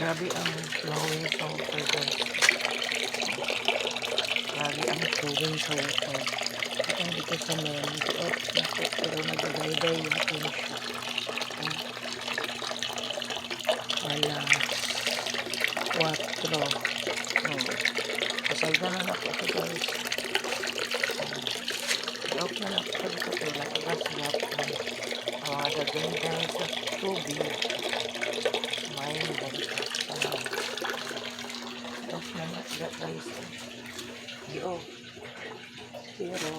Grabe ang flowing water guys. Grabe ang flowing sa water. Ito dito sa main. Diot na po. Pero nagagayday yung. Oh. Alas. Quatro. Oh. Pasalda na na po ito guys. Diot na na po ito. Pero nakagas na po. Ang mga gagayday sa tubig. May balik. That guys. Off. Pero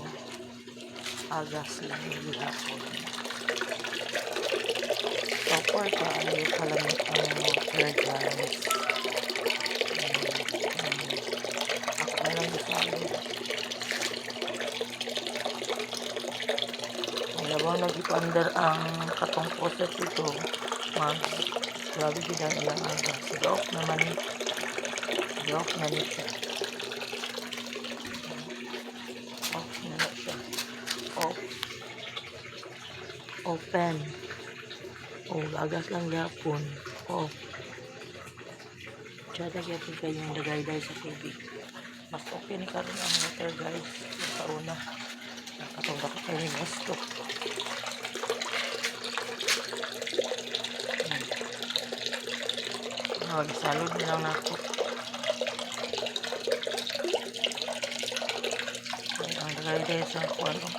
agas lang yung hapon. So far ka ano kalamit ang water guys. Ako na lang nag-ipandar ang katong poset ito. Mag grabe din ang ilang agas. Di-off naman Di-off na siya. Off na. Open. Oh, agas lang yapon. Off. Tsada gyapon kayo yung dagay-day sa tubig. Mas okay ni karon ang water guys. Yung kauna. Nakatungga ka kayo ng gusto. Hmm. Oh, salud na lang ako. Ay, ang dagay-day sa kuano.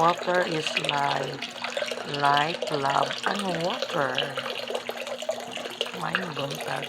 Water is life. Like love and water. May buntag.